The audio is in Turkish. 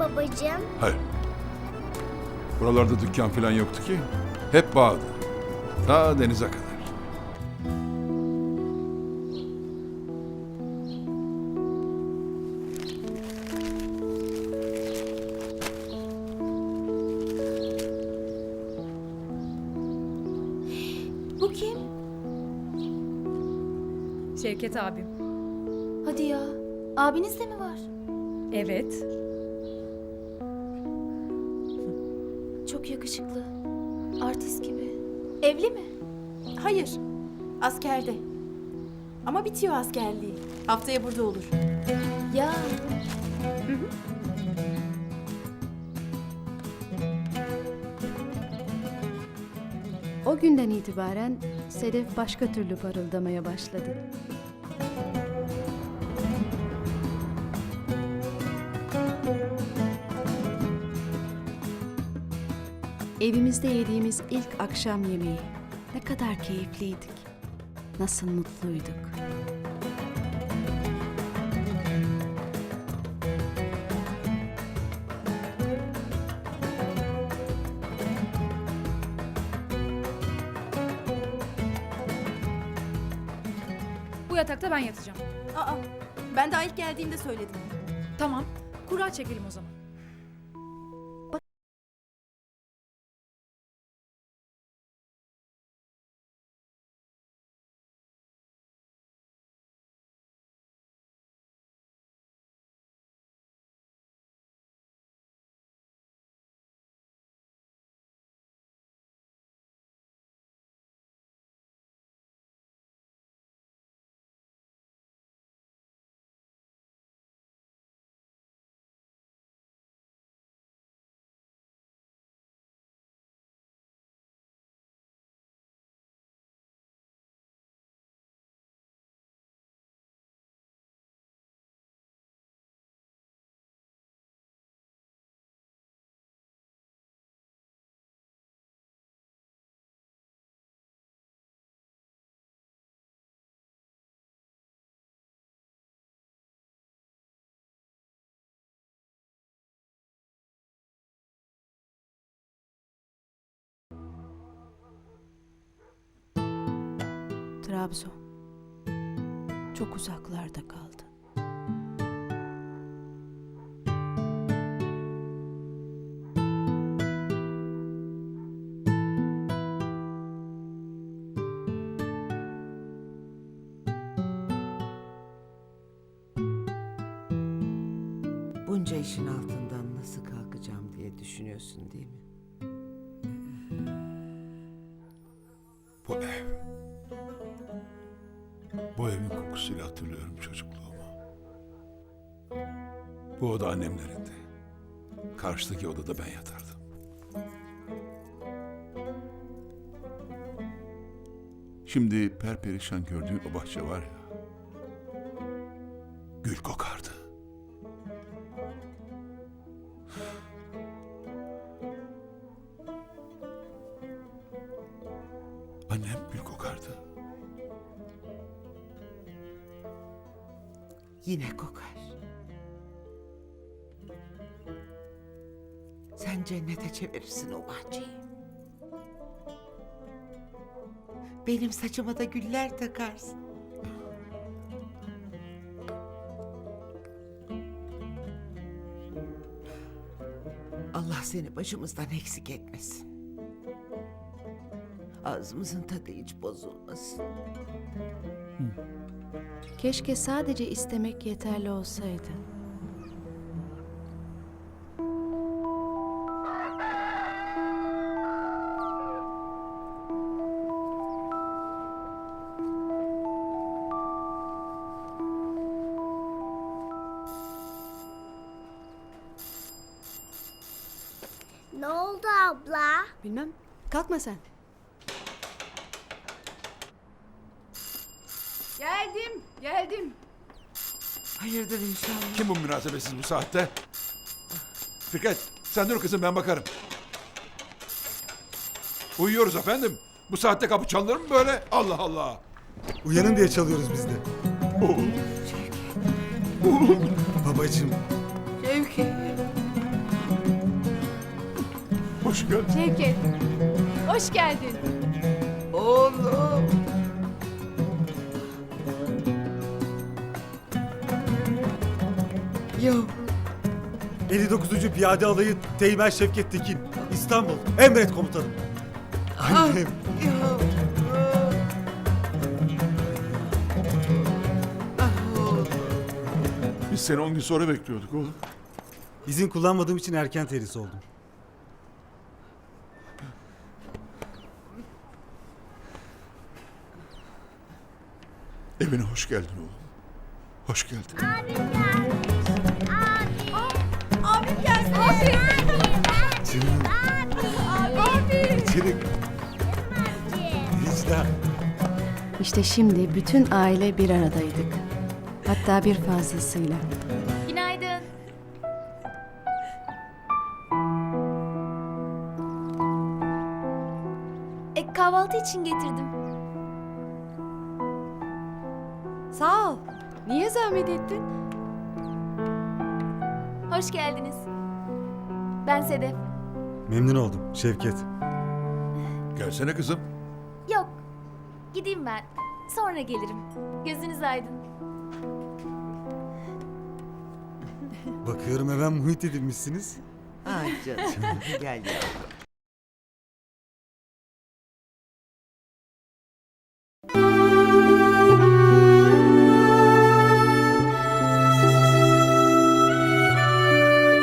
babacığım? Hayır. Buralarda dükkan falan yoktu ki. Hep bağdı. Ta denize kadar. Bu kim? Şevket abim. Hadi ya. Abiniz de mi var? Evet. Çok yakışıklı. Artist gibi. Evli mi? Hayır. Askerde. Ama bitiyor askerliği. Haftaya burada olur. Ya. O günden itibaren Sedef başka türlü parıldamaya başladı. Evimizde yediğimiz ilk akşam yemeği ne kadar keyifliydik. Nasıl mutluyduk. Bu yatakta ben yatacağım. Aa, ben daha ilk geldiğimde söyledim. Tamam. Kura çekelim o zaman. Trabzon çok uzaklarda kaldı. Bunca işin altından nasıl kalkacağım diye düşünüyorsun değil mi? Bu evin kokusuyla hatırlıyorum çocukluğumu. Bu oda annemlerindi. Karşıdaki odada ben yatardım. Şimdi perperişan gördüğün o bahçe var ya. Gül kokardı. Annem gül kokardı. Yine kokar. Sen cennete çevirirsin o bahçeyi. Benim saçıma da güller takarsın. Allah seni başımızdan eksik etmesin. Ağzımızın tadı hiç bozulmasın. Keşke sadece istemek yeterli olsaydı. Ne oldu abla? Bilmem. Kalkma sen. Geldim, geldim. Hayırdır inşallah. Kim bu münasebetsiz bu saatte? Fikret sen dur kızım ben bakarım. Uyuyoruz efendim. Bu saatte kapı çalınır mı böyle? Allah Allah. Uyanın diye çalıyoruz biz de. Babacığım Şevki. Hoş geldin. Şevket. Hoş geldin. Oğlum. Ya 59. Piyade Alayı Teğmen Şevket Tekin. İstanbul. Emret komutanım. Annem. ya. Ah oğlum. Biz seni 10 gün sonra bekliyorduk oğlum. İzin kullanmadığım için erken terhis oldum. Evine hoş geldin oğlum. Hoş geldin. Abim gelmiş. İşte şimdi bütün aile bir aradaydık. Hatta bir fazlasıyla. Günaydın. E, kahvaltı için getirdim. Sağ ol. Niye zahmet ettin? Hoş geldiniz. Ben Sedef. Memnun oldum Şevket. Gelsene kızım. Yok. Gideyim ben. Sonra gelirim. Gözünüz aydın. Bakıyorum hemen muhit edilmişsiniz. Ay canım. Gel yavrum.